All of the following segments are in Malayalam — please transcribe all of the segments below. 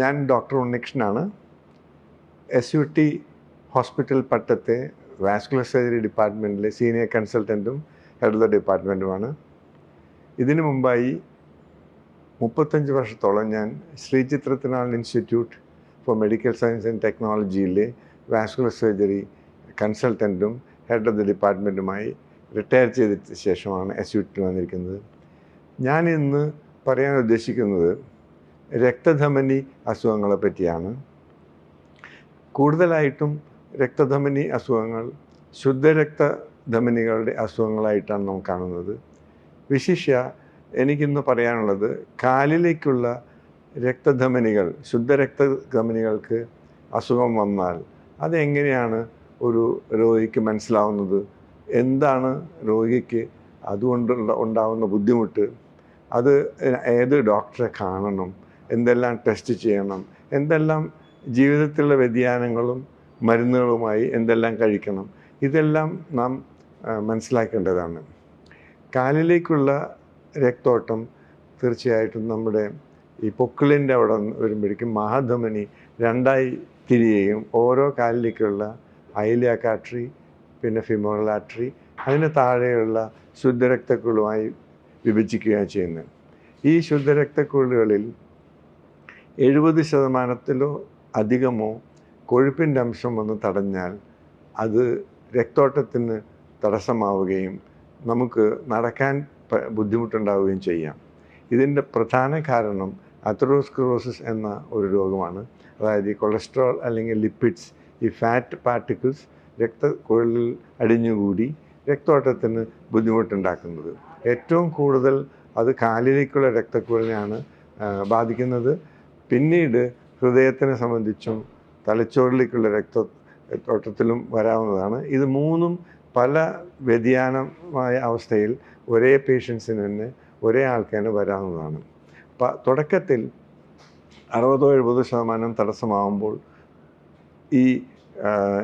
ഞാൻ ഡോക്ടർ ഉണ്ണികൃഷ്ണനാണ്. എസ് യു ടി ഹോസ്പിറ്റൽ പട്ടത്തെ വാസ്കുലർ സർജറി ഡിപ്പാർട്ട്മെന്റിലെ സീനിയർ കൺസൾട്ടന്റും ഹെഡ് ഓഫ് ദ ഡിപ്പാർട്ട്മെന്റുമാണ് ഇതിനു മുമ്പായി മുപ്പത്തഞ്ച് വർഷത്തോളം ഞാൻ Sree ചിത്രത്തിനാൾ institute for medical science and ടെക്നോളജിയിലെ vascular surgery കൺസൾട്ടന്റും ഹെഡ് ഓഫ് ദി ഡിപ്പാർട്ട്മെന്റുമായി റിട്ടയർ ചെയ്ത ശേഷമാണ് എസ് യു ടി വന്നിരിക്കുന്നത്. ഞാനിന്ന് പറയാൻ ഉദ്ദേശിക്കുന്നത് രക്തധമനി അസുഖങ്ങളെ പറ്റിയാണ് കൂടുതലായിട്ടും രക്തധമനി അസുഖങ്ങൾ ശുദ്ധരക്തധമനികളുടെ അസുഖങ്ങളായിട്ടാണ് നാം കാണുന്നത്. വിശിഷ്യ എനിക്കിന്ന് പറയാനുള്ളത് കാലിലേക്കുള്ള രക്തധമനികൾ ശുദ്ധരക്തധമനികൾക്ക് അസുഖം വന്നാൽ അതെങ്ങനെയാണ് ഒരു രോഗിക്ക് മനസ്സിലാവുന്നത്? എന്താണ് രോഗിക്ക് അതുകൊണ്ടുള്ള ഉണ്ടാവുന്ന ബുദ്ധിമുട്ട്? അത് ഏത് ഡോക്ടറെ കാണണം? എന്തെല്ലാം ടെസ്റ്റ് ചെയ്യണം എന്തെല്ലാം ജീവിതത്തിലുള്ള വ്യതിയാനങ്ങളും മരുന്നുകളുമായി എന്തെല്ലാം കഴിക്കണം ഇതെല്ലാം നാം മനസ്സിലാക്കേണ്ടതാണ്. കാലിലേക്കുള്ള രക്തോട്ടം തീർച്ചയായിട്ടും നമ്മുടെ ഈ പൊക്കിളിന്റെ അവിടെ വരുമ്പോഴേക്കും മഹാധമനി രണ്ടായി തിരിയുകയും ഓരോ കാലിലേക്കുള്ള ഐലിയാക് കാട്രി പിന്നെ ഫിമോറൽ ആട്രി അതിന് താഴെയുള്ള ശുദ്ധരക്തക്കുളുമായി വിഭജിക്കുകയാണ് ചെയ്യുന്നത്. ഈ ശുദ്ധരക്തക്കുള്ളുകളിൽ എഴുപത് ശതമാനത്തിലോ അധികമോ കൊഴുപ്പിന്റെ അംശം വന്ന് തടഞ്ഞാൽ അത് രക്തോട്ടത്തിന് തടസ്സമാവുകയും നമുക്ക് നടക്കാൻ ബുദ്ധിമുട്ടുണ്ടാവുകയും ചെയ്യാം. ഇതിന്റെ പ്രധാന കാരണം അത്രോസ്ക്രോസിസ് എന്ന ഒരു രോഗമാണ്. അതായത് ഈ കൊളസ്ട്രോൾ അല്ലെങ്കിൽ ലിപ്പിഡ്സ് ഈ ഫാറ്റ് പാർട്ടിക്കിൾസ് രക്തക്കുഴലിൽ അടിഞ്ഞുകൂടി രക്തോട്ടത്തിന് ബുദ്ധിമുട്ടുണ്ടാക്കുന്നത്. ഏറ്റവും കൂടുതൽ അത് കാലിലേക്കുള്ള രക്തക്കുഴലിനെയാണ് ബാധിക്കുന്നത്. പിന്നീട് ഹൃദയത്തിനെ സംബന്ധിച്ചും തലച്ചോറിലേക്കുള്ള രക്ത തോട്ടത്തിലും വരാവുന്നതാണ്. ഇത് മൂന്നും പല വ്യതിയാനമായ അവസ്ഥയിൽ ഒരേ പേഷ്യൻസിന് തന്നെ ഒരേ ആൾക്കാണ് വരാവുന്നതാണ്. പ- തുടക്കത്തിൽ അറുപതോ എഴുപതോ ശതമാനം തടസ്സമാവുമ്പോൾ ഈ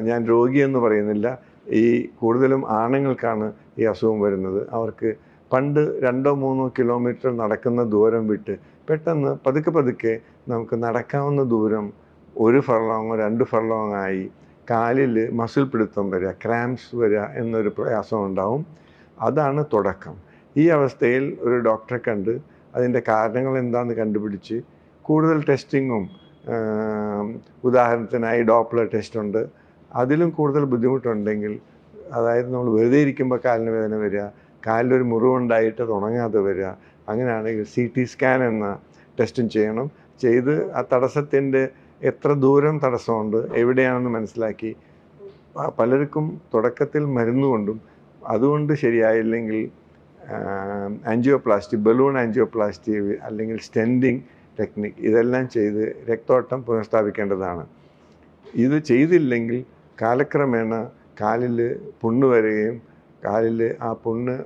ഞാൻ രോഗിയെന്ന് പറയുന്നില്ല ഈ കൂടുതലും ആണുങ്ങൾക്കാണ് ഈ അസുഖം വരുന്നത്. അവർക്ക് പണ്ട് രണ്ടോ മൂന്നോ കിലോമീറ്റർ നടക്കുന്ന ദൂരം വിട്ട് പെട്ടെന്ന് പതുക്കെ പതുക്കെ നമുക്ക് നടക്കാവുന്ന ദൂരം ഒരു ഫർലോങ്ങോ രണ്ട് ഫർലോങ് ആയി കാലിൽ മസിൽ പിടുത്തം വരിക ക്രാംസ് വരിക എന്നൊരു പ്രയാസം ഉണ്ടാവും. അതാണ് തുടക്കം. ഈ അവസ്ഥയിൽ ഒരു ഡോക്ടറെ കണ്ട് അതിന്റെ കാരണങ്ങൾ എന്താണെന്ന് കണ്ടുപിടിച്ച് കൂടുതൽ ടെസ്റ്റിങ്ങും ഉദാഹരണത്തിനായി ഡോപ്ലർ ടെസ്റ്റ് ഉണ്ട്. അതിലും കൂടുതൽ ബുദ്ധിമുട്ടുണ്ടെങ്കിൽ അതായത് നമ്മൾ വെറുതെ ഇരിക്കുമ്പോൾ കാലിന് വേദന വരിക കാലിലൊരു മുറിവുണ്ടായിട്ട് അത് ഉണങ്ങാതെ വരിക. അങ്ങനെയാണെങ്കിൽ സി ടി സ്കാൻ എന്ന ടെസ്റ്റും ചെയ്യണം. ചെയ്ത് ആ തടസ്സത്തിന്റെ എത്ര ദൂരം തടസ്സമുണ്ട് എവിടെയാണെന്ന് മനസ്സിലാക്കി. പലർക്കും തുടക്കത്തിൽ മരുന്നുകൊണ്ടും അതുകൊണ്ട് ശരിയായില്ലെങ്കിൽ ആൻജിയോപ്ലാസ്റ്റി ബലൂൺ ആൻജിയോപ്ലാസ്റ്റി അല്ലെങ്കിൽ സ്റ്റെൻഡിങ് ടെക്നിക് ഇതെല്ലാം ചെയ്ത് രക്തോട്ടം പുനഃസ്ഥാപിക്കേണ്ടതാണ്. ഇത് ചെയ്തില്ലെങ്കിൽ കാലക്രമേണ കാലിൽ പുണ്ണ് വരികയും കാലിൽ ആ പുണ്ണ്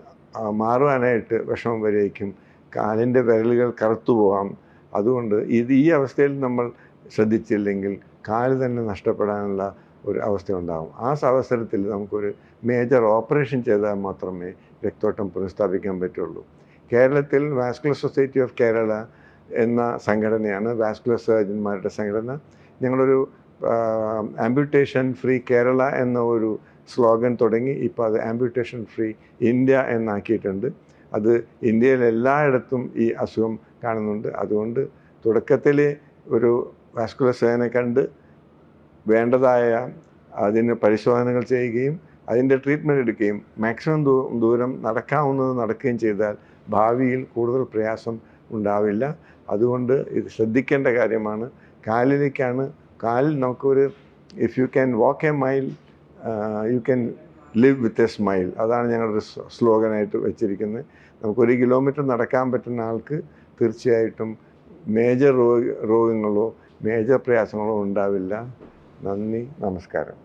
മാറുവാനായിട്ട് വിഷമം വരേക്കും. കാലിന്റെ വിരലുകൾ കറുത്തു പോകാം അതുകൊണ്ട് ഇത് ഈ അവസ്ഥയിൽ നമ്മൾ ശ്രദ്ധിച്ചില്ലെങ്കിൽ കാൽ തന്നെ നഷ്ടപ്പെടാനുള്ള ഒരു അവസ്ഥ ഉണ്ടാകും ആ അവസരത്തിൽ നമുക്കൊരു മേജർ ഓപ്പറേഷൻ ചെയ്താൽ മാത്രമേ രക്തോട്ടം പുനഃസ്ഥാപിക്കാൻ പറ്റുള്ളൂ. കേരളത്തിൽ വാസ്കുലർ സൊസൈറ്റി ഓഫ് കേരള എന്ന സംഘടനയാണ് വാസ്കുലർ സർജന്മാരുടെ സംഘടന. ഞങ്ങളൊരു ആംബ്യൂട്ടേഷൻ ഫ്രീ കേരള എന്ന ഒരു സ്ലോഗൻ തുടങ്ങി. ഇപ്പോൾ അത് ആംബ്യൂട്ടേഷൻ ഫ്രീ ഇന്ത്യ എന്നാക്കിയിട്ടുണ്ട്. അത് ഇന്ത്യയിൽ എല്ലായിടത്തും ഈ അസുഖം കാണുന്നുണ്ട്. അതുകൊണ്ട് തുടക്കത്തിൽ ഒരു വാസ്കുലർ സേവനെ കണ്ട് വേണ്ടതായ അതിന് പരിശോധനകൾ ചെയ്യുകയും അതിന്റെ ട്രീറ്റ്മെന്റ് എടുക്കുകയും മാക്സിമം ദൂരം നടക്കാവുന്നത് നടക്കുകയും ചെയ്താൽ ഭാവിയിൽ കൂടുതൽ പ്രയാസം ഉണ്ടാവില്ല. അതുകൊണ്ട് ഇത് ശ്രദ്ധിക്കേണ്ട കാര്യമാണ്. കാലിലേക്കാണ് കാലിൽ നമുക്കൊരു if you can walk a mile you can live with a smile അതാണ് ഞങ്ങളുടെ സ്ലോഗനായിട്ട് വെച്ചിരിക്കുന്നത്. നമുക്കൊരു കിലോമീറ്റർ നടക്കാൻ പറ്റുന്ന ആൾക്ക് തീർച്ചയായിട്ടും മേജർ രോഗ രോഗങ്ങളോ മേജർ പ്രയാസങ്ങളോ ഉണ്ടാവില്ല. നന്ദി നമസ്കാരം.